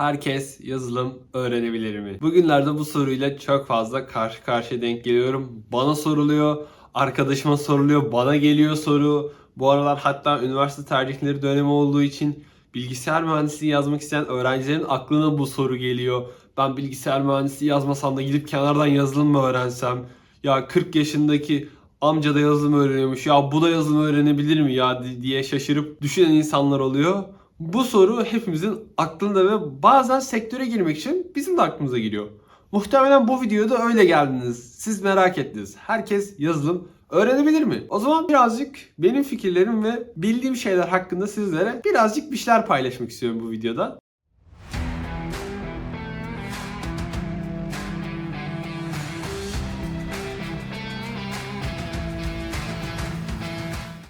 Herkes yazılım öğrenebilir mi? Bugünlerde bu soruyla çok fazla karşı karşıya denk geliyorum. Bana soruluyor, arkadaşıma soruluyor, bana geliyor soru. Bu aralar hatta üniversite tercihleri dönemi olduğu için bilgisayar mühendisliği yazmak isteyen öğrencilerin aklına bu soru geliyor. Ben bilgisayar mühendisliği yazmasam da gidip kenardan yazılım mı öğrensem? Ya 40 yaşındaki amca da yazılım öğreniyormuş. Ya bu da yazılım öğrenebilir mi ya di- diye şaşırıp düşünen insanlar oluyor. Bu soru hepimizin aklında ve bazen sektöre girmek için bizim de aklımıza geliyor. Muhtemelen bu videoda öyle geldiniz. Siz merak ettiniz. Herkes yazılım öğrenebilir mi? O zaman birazcık benim fikirlerim ve bildiğim şeyler hakkında sizlere birazcık bir şeyler paylaşmak istiyorum bu videoda.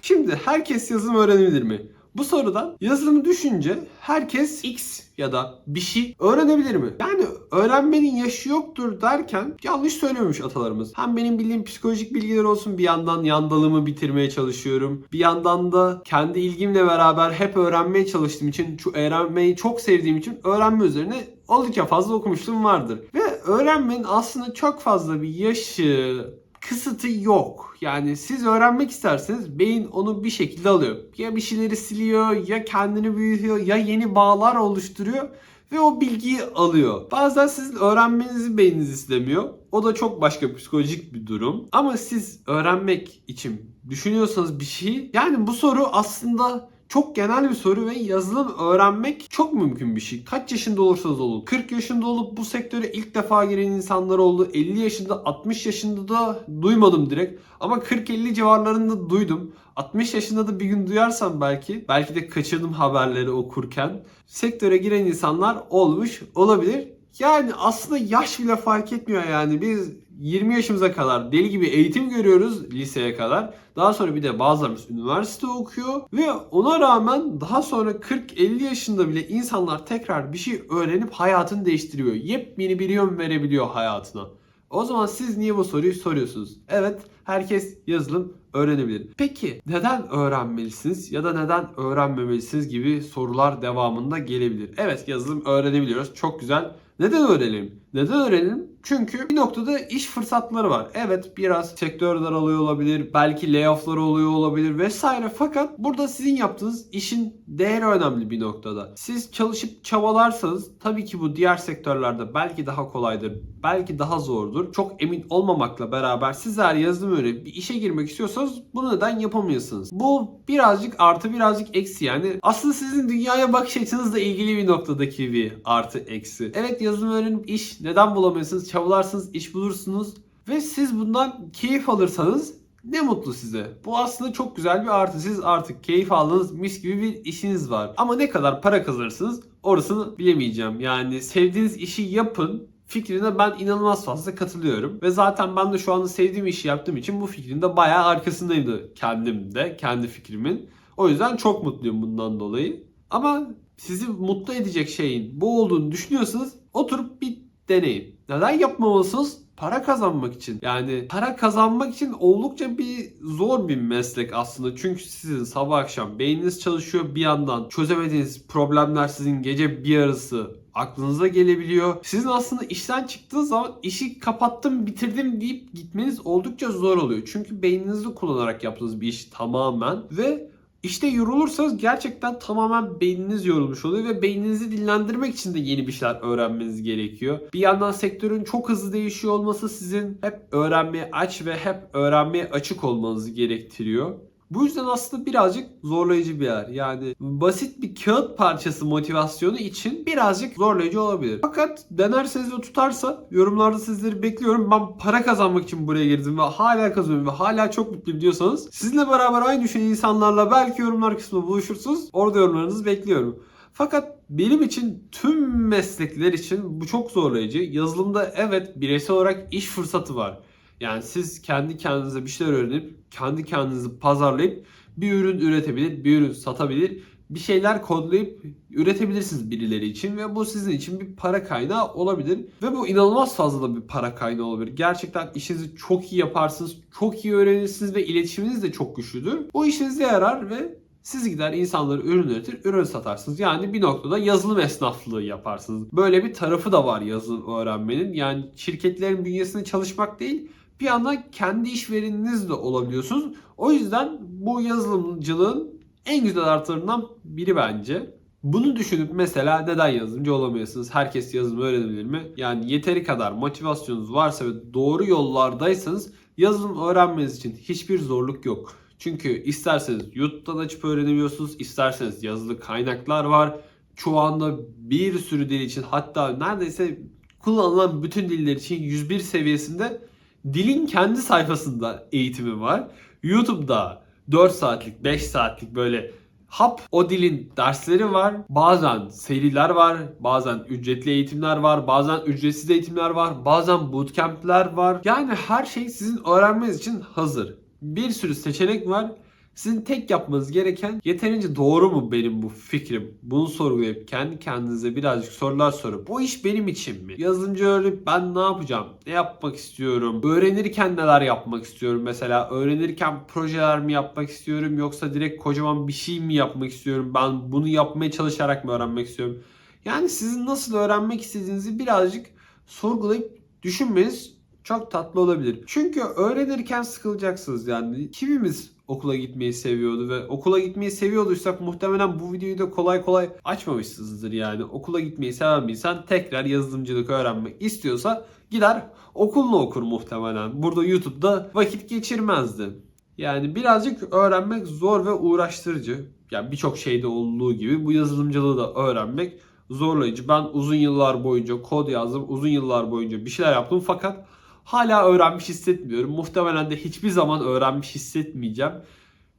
Şimdi herkes yazılım öğrenebilir mi? Bu sorudan yazılımı düşünce herkes X ya da bir şey öğrenebilir mi? Yani öğrenmenin yaşı yoktur derken yanlış söylememiş atalarımız. Hem benim bildiğim psikolojik bilgiler olsun bir yandan yandalımı bitirmeye çalışıyorum. Bir yandan da kendi ilgimle beraber hep öğrenmeye çalıştığım için, şu öğrenmeyi çok sevdiğim için öğrenme üzerine oldukça fazla okumuşluğum vardır. Ve öğrenmenin aslında çok fazla bir yaşı, kısıtı yok. Yani siz öğrenmek isterseniz beyin onu bir şekilde alıyor. Ya bir şeyleri siliyor, ya kendini büyütüyor, ya yeni bağlar oluşturuyor ve o bilgiyi alıyor. Bazen sizin öğrenmenizi beyniniz istemiyor. O da çok başka psikolojik bir durum. Ama siz öğrenmek için düşünüyorsanız bir şeyi yani bu soru aslında çok genel bir soru ve yazılım öğrenmek çok mümkün bir şey. Kaç yaşında olursanız olun. 40 yaşında olup bu sektöre ilk defa giren insanlar oldu. 50 yaşında, 60 yaşında da duymadım direkt. Ama 40-50 civarlarında duydum. 60 yaşında da bir gün duyarsam belki, belki de kaçırdım haberleri okurken. Sektöre giren insanlar olmuş olabilir. Yani aslında yaş bile fark etmiyor yani. Biz 20 yaşımıza kadar deli gibi eğitim görüyoruz liseye kadar. Daha sonra bir de bazılarımız üniversite okuyor ve ona rağmen daha sonra 40-50 yaşında bile insanlar tekrar bir şey öğrenip hayatını değiştiriyor. Yepyeni bir yön verebiliyor hayatına. O zaman siz niye bu soruyu soruyorsunuz? Evet, herkes yazılım öğrenebilir. Peki neden öğrenmelisiniz ya da neden öğrenmemelisiniz gibi sorular devamında gelebilir. Evet, yazılım öğrenebiliyoruz. Çok güzel. Neden öğrenelim? Neden öğrenelim? Çünkü bir noktada iş fırsatları var. Evet biraz sektör daralıyor olabilir, belki layofflar oluyor olabilir vesaire. Fakat burada sizin yaptığınız işin değeri önemli bir noktada. Siz çalışıp çabalarsanız tabii ki bu diğer sektörlerde belki daha kolaydır, belki daha zordur. Çok emin olmamakla beraber siz eğer yazılım öğrenip bir işe girmek istiyorsanız bunu neden yapamıyorsunuz? Bu birazcık artı birazcık eksi yani. Aslında sizin dünyaya bakış açınızla ilgili bir noktadaki bir artı eksi. Evet yazılım öğrenip iş neden bulamıyorsunuz? Çabalarsınız, iş bulursunuz ve siz bundan keyif alırsanız ne mutlu size. Bu aslında çok güzel bir artı. Siz artık keyif aldığınız mis gibi bir işiniz var. Ama ne kadar para kazanırsınız orasını bilemeyeceğim. Yani sevdiğiniz işi yapın. Fikrine ben inanılmaz fazla katılıyorum. Ve zaten ben de şu anda sevdiğim işi yaptığım için bu fikrin de bayağı arkasındayım da kendim de, kendi fikrimin. O yüzden çok mutluyum bundan dolayı. Ama sizi mutlu edecek şeyin bu olduğunu düşünüyorsanız oturup bir deneyin. Neden yapmamalısınız? Para kazanmak için. Yani para kazanmak için oldukça bir zor bir meslek aslında. Çünkü sizin sabah akşam beyniniz çalışıyor bir yandan. Çözemediğiniz problemler sizin gece bir yarısı aklınıza gelebiliyor. Sizin aslında işten çıktığınız zaman işi kapattım bitirdim deyip gitmeniz oldukça zor oluyor. Çünkü beyninizi kullanarak yaptığınız bir iş tamamen ve işte yorulursanız gerçekten tamamen beyniniz yorulmuş oluyor ve beyninizi dinlendirmek için de yeni bir şeyler öğrenmeniz gerekiyor. Bir yandan sektörün çok hızlı değişiyor olması sizin hep öğrenmeye aç ve hep öğrenmeye açık olmanızı gerektiriyor. Bu yüzden aslında birazcık zorlayıcı bir yer. Yani basit bir kağıt parçası motivasyonu için birazcık zorlayıcı olabilir. Fakat denerseniz ve tutarsa yorumlarda sizleri bekliyorum. Ben para kazanmak için buraya girdim ve hala kazanıyorum ve hala çok mutluyum diyorsanız sizinle beraber aynı düşünen insanlarla belki yorumlar kısmında buluşursunuz. Orada yorumlarınızı bekliyorum. Fakat benim için tüm meslekler için bu çok zorlayıcı. Yazılımda evet bireysel olarak iş fırsatı var. Yani siz kendi kendinize bir şeyler öğrenip kendi kendinizi pazarlayıp bir ürün üretebilir, bir ürün satabilir, bir şeyler kodlayıp üretebilirsiniz birileri için ve bu sizin için bir para kaynağı olabilir ve bu inanılmaz fazla da bir para kaynağı olabilir. Gerçekten işinizi çok iyi yaparsınız, çok iyi öğrenirsiniz ve iletişiminiz de çok güçlüdür. Bu işinize yarar ve Siz gider insanlara ürün üretir, ürün satarsınız. Yani bir noktada yazılım esnaflığı yaparsınız. Böyle bir tarafı da var yazılım öğrenmenin. Yani şirketlerin bünyesinde çalışmak değil, bir yandan kendi işvereniniz de olabiliyorsunuz. O yüzden bu yazılımcılığın en güzel artılarından biri bence. Bunu düşünüp mesela neden yazılımcı olamıyorsunuz? Herkes yazılım öğrenebilir mi? Yani yeteri kadar motivasyonunuz varsa ve doğru yollardaysanız yazılım öğrenmeniz için hiçbir zorluk yok. Çünkü isterseniz YouTube'dan açıp öğrenebiliyorsunuz, isterseniz yazılı kaynaklar var. Şu anda bir sürü dil için hatta neredeyse kullanılan bütün diller için 101 seviyesinde dilin kendi sayfasında eğitimi var. YouTube'da 4 saatlik, 5 saatlik böyle hap o dilin dersleri var. Bazen seriler var, bazen ücretli eğitimler var, bazen ücretsiz eğitimler var, bazen bootcamp'ler var. Yani her şey sizin öğrenmeniz için hazır. Bir sürü seçenek var. Sizin tek yapmanız gereken yeterince doğru mu benim bu fikrim? Bunu sorgulayıp kendi kendinize birazcık sorular sorup bu iş benim için mi? Yazılımcı öğrenip ben ne yapacağım? Ne yapmak istiyorum? Öğrenirken neler yapmak istiyorum? Mesela öğrenirken projeler mi yapmak istiyorum yoksa direkt kocaman bir şey mi yapmak istiyorum? Ben bunu yapmaya çalışarak mı öğrenmek istiyorum? Yani sizin nasıl öğrenmek istediğinizi birazcık sorgulayıp düşünmeniz çok tatlı olabilir. Çünkü öğrenirken sıkılacaksınız yani. Kimimiz okula gitmeyi seviyordu ve okula gitmeyi seviyorduysak muhtemelen bu videoyu da kolay kolay açmamışsınızdır yani. Okula gitmeyi seven bir insan tekrar yazılımcılık öğrenmek istiyorsa gider okulunu okur muhtemelen. Burada YouTube'da vakit geçirmezdi. Yani birazcık öğrenmek zor ve uğraştırıcı. Yani birçok şeyde olduğu gibi bu yazılımcılığı da öğrenmek zorlayıcı. Ben uzun yıllar boyunca kod yazdım. Uzun yıllar boyunca bir şeyler yaptım fakat hala öğrenmiş hissetmiyorum. Muhtemelen de hiçbir zaman öğrenmiş hissetmeyeceğim.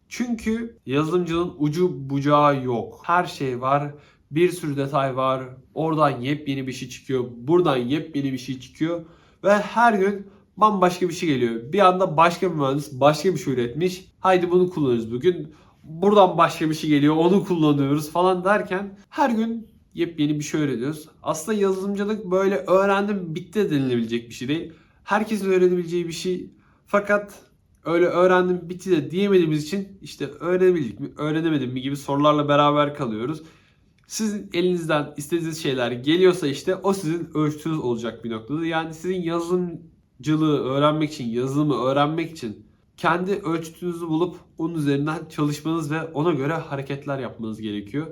Çünkü yazılımcılığın ucu bucağı yok. Her şey var. Bir sürü detay var. Oradan yepyeni bir şey çıkıyor. Buradan yepyeni bir şey çıkıyor. Ve her gün bambaşka bir şey geliyor. Bir anda başka bir mühendis başka bir şey üretmiş. Haydi bunu kullanıyoruz bugün. Buradan başka bir şey geliyor. Onu kullanıyoruz falan derken her gün yepyeni bir şey öğreniyoruz. Aslında yazılımcılık böyle öğrendim bitti denilebilecek bir şey değil. Herkesin öğrenebileceği bir şey. Fakat öyle öğrendim bitti de diyemediğimiz için işte öğrenebildik mi, öğrenemedim mi gibi sorularla beraber kalıyoruz. Sizin elinizden istediğiniz şeyler geliyorsa işte o sizin ölçütünüz olacak bir noktada. Yani sizin yazılımcılığı öğrenmek için, yazılımı öğrenmek için kendi ölçütünüzü bulup onun üzerinden çalışmanız ve ona göre hareketler yapmanız gerekiyor.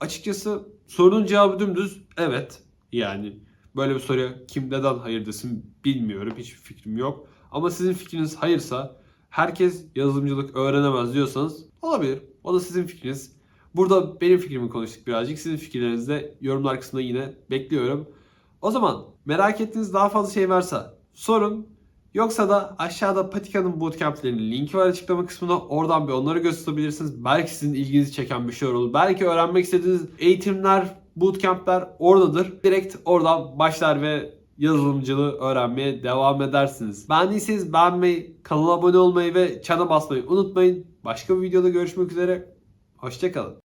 Açıkçası sorunun cevabı dümdüz evet. Yani böyle bir soruya kim neden hayır desin bilmiyorum. Hiçbir fikrim yok. Ama sizin fikriniz hayırsa herkes yazılımcılık öğrenemez diyorsanız olabilir. O da sizin fikriniz. Burada benim fikrimi konuştuk birazcık. Sizin fikirlerinizi de yorumlar kısmında yine bekliyorum. O zaman merak ettiğiniz daha fazla şey varsa sorun. Yoksa da aşağıda Patika'nın bootcamp'lerinin linki var açıklama kısmında. Oradan bir onları göz tutabilirsiniz. Belki sizin ilginizi çeken bir şey olur. Belki öğrenmek istediğiniz eğitimler, bootcamp'ler oradadır. Direkt oradan başlar ve yazılımcılığı öğrenmeye devam edersiniz. Beğendiyseniz beğenmeyi, kanala abone olmayı ve çana basmayı unutmayın. Başka bir videoda görüşmek üzere. Hoşçakalın.